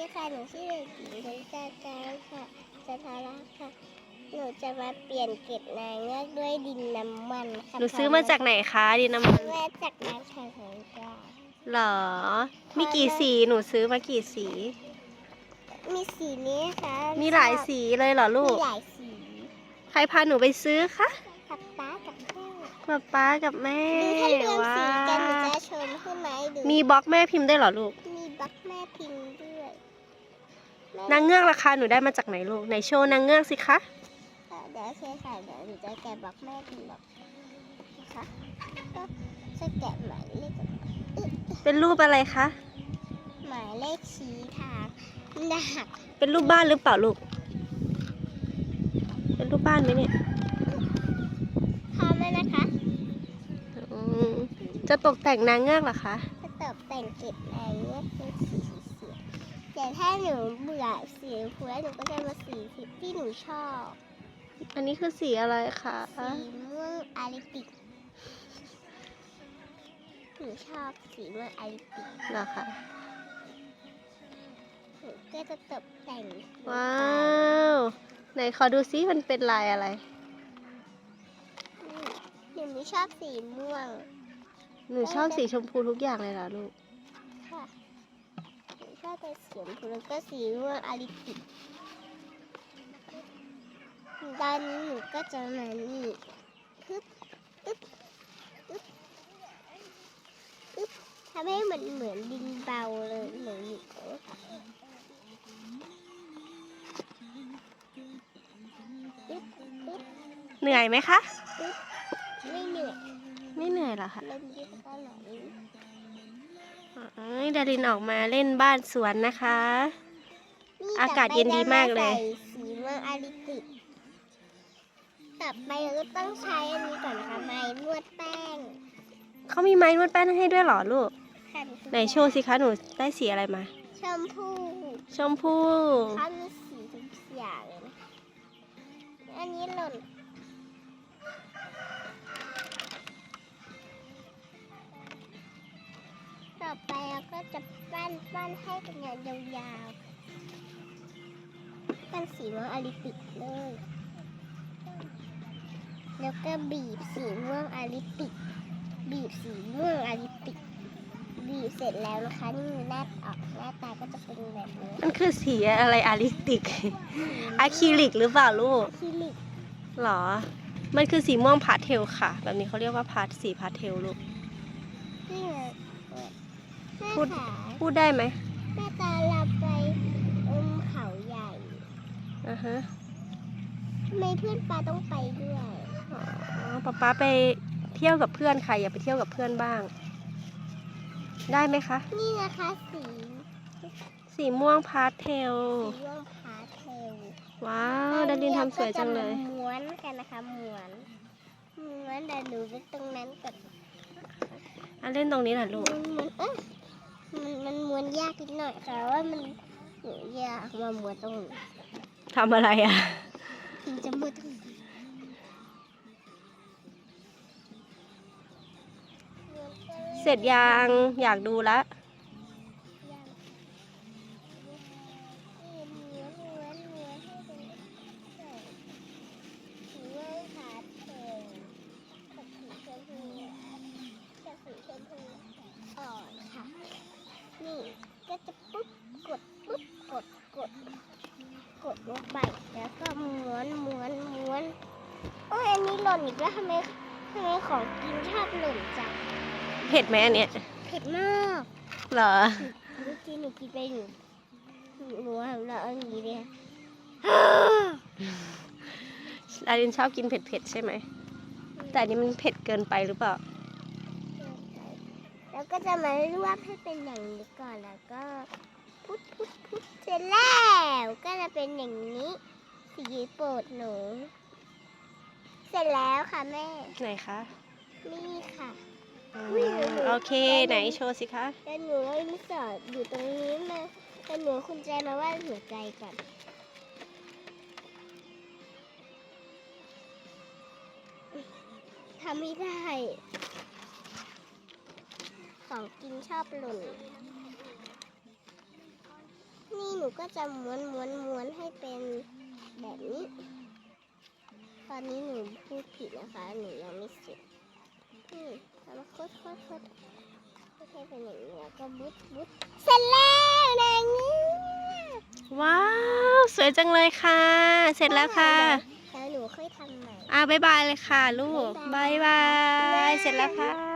นี่ค่ะ หนูชื่อเด็กหญิงธัญญาการค่ะจันทาระค่ะ หนูจะมาเปลี่ยนเกล็ดนางเงือกด้วยดินน้ำมันค่ะหนูซื้อมาจากไหนคะดินน้ำมันแม่จากร้านขายของจ้าเหรอ มีกี่สีหนูซื้อมากี่สี มีสีนี้ค่ะ มีหลายสีเลยเหรอลูมีกหลายสี ใครพาหนูไปซื้อคะกับป้ากับแม่ป๊าป๊ากับแม่ดูถ้าเรียงว้าสีกันหนูวจะโชว์ขึ้นไหมาให้ดูมีบล็อกแม่พิมพ์ได้วยเหรอลูกมีบล็อก นางเงือกราคาหนูได้มาจากไหนลูกไหนโชว์นางเงือกสิคะค่ะเดี๋ยวโอเคค่ะเดี๋ยวหนูจะแกะบล็อกแม่พิมพ์บล็อกนะคะก็จะแกะหมายเลขเป็นรูปอะไรคะหมายเลขชี้ทางหนักเป็นรูปบ้านหรือเปล่าลูก เป็นรูปบ้านไหมเนี่ยพร้อมแล้วนะคะอืมจะตกแต่งนางเงือกเหรอคะจะตกแต่งเก็บอะไรเนี่ยเป็นสีเสีย แต่ถ้าหนูเบื่อสีชมพูแล้วหนูก็จะมาสีที่หนูชอบ อันนี้คือสีอะไรคะสีม่วงอาริติกหนูชอบสีม่วงอาริติกเหรอคะหนูก็จะตกแต่งว้าวไหนขอดูซิมันเป็นลายอะไรหนูไม่ชอบสีม่วง หนูชอบสีชมพูทุกอย่างเลยเหรอลูกค่ะ หนูชอบแต่สีชมพูแล้วก็สีม่วงอาริติกตอนนี้หนูก็จะมานี่ฮึบอึ๊บอึ๊บอึ๊บทำให้มันเหมือนดินเบาเลยหนูหนูอึ๊บอึ๊บเหนื่อยไหมคะ ไม่เหนื่อย ไม่เหนื่อยเหรอคะเล่นยึดตลอดอ๋อ ดารินออกมาเล่นบ้านสวนนะคะนี่อากาศเย็นดีมากเลยต่อไปรใส่สีเมืองอาริติกต่อไปเราก็ต้องใช้อันนี้ก่อนนะคะไม้นวดแป้งเขามีไม้นวดแป้งให้ด้วยเหรอลูก ค่ะไหนโชว์สิคะหนูได้สีอะไรมา ชมพูชมพูเขามีสีทุกอย่างเลยนะอันนี้หล่น ก็จะปั้นปั้นให้เป็นอย่างยาวๆ ปั้นสีม่วงอาริติกเลย แล้วก็บีบสีม่วงอาริติก บีบสีม่วงอาริติก บีบเสร็จแล้วนะคะนี่มือหน้าออกหน้าตาก็จะเป็นแบบนี้มันคือสีอะไรอะลิติกอะคริลิกหรือเปล่าลูกอะคริลิกหรอ มันคือสีม่วงพาสเทลค่ะ แบบนี้เขาเรียกว่าพาสสีพาสเทลลูกนี่ ไงแม่พูดขาพูดได้ไหมแม่ตาเราไปอมเขาใหญ่ อ่าฮะทำไมเพื่อนปลาต้องไปด้วยอ๋อป๊าป๊าไปเที่ยวกับเพื่อนค่ะอย่าไปเที่ยวกับเพื่อนบ้าง ได้ไหมคะ นี่นะคะสีสีม่วงพาสเทล สีม่วงพาสเทลว้าวดารินทำสวยจังเลย ราก็จะมาม้วนกันนะคะม้วนม้วนเดี๋ยวหนูไปตรงนั้นก่อนอะเล่นตรงนี้แหละลูกมันมันเอ๊ะ มันมันม้วนยากนิดหน่อยแต่ว่ามันหนูอยากมาม้วนตรงนี้ทำอะไรอะมันจะม้วนตรงนี้เสร็จยังอยากดูละ นี่ก็จะปุ๊บกดปุ๊บกดกดกดลงไปแล้วก็ม้วนม้วนม้วนโอ้ยอันนี้ห ล่นอีกแล้วทำไมทำไมของกินชอบหล่นจังเผ็ดไหมอันเนี้ยเผ็ดมากเหรอเมื่อกี้หนูกินไปหนูหนูทำแล้วเอาอย่างนี้เลยดารินชอบกินเผ็ดๆใช่ไหม แต่อันนี้มันเผ็ดเกินไปหรือเปล่า แล้วก็จะมาลวกให้เป็นอย่างนี้ก่อนแล้วก็พุดพุดพุดเสร็จแล้วก็จะเป็นอย่างนี้สีโปรดหนู เสร็จแล้วค่ะแม่ ไหนคะนี่ค่ะอือุ๊ยมโอเคไหนโชว์สิคะแล้วหนูก็มีสอดอยู่ตรงนี้มาแล้วหนูคุณใจมาว่าดหัวใจก่อนทำไม่ได้ ของกินชอบหล่น นี่หนูก็จะม้วนม้วนม้วนให้เป็นแบบนี้ ตอนนี้หนูพูดผิดนะคะ หนูยังไม่เสร็จนี่แล้วมาโคตรโคตรโคตรให้เป็นอย่างนี้แล้วก็บุ๊ดบุ๊ดเสร็จแล้วนางเงือกว้าว สวยจังเลยค่ะ เสร็จแล้วค่ะแล้วหนูค่อยทำใหม่อ่าบายบายเลยค่ะ ลูกบายบาย เสร็จแล้วค่ะ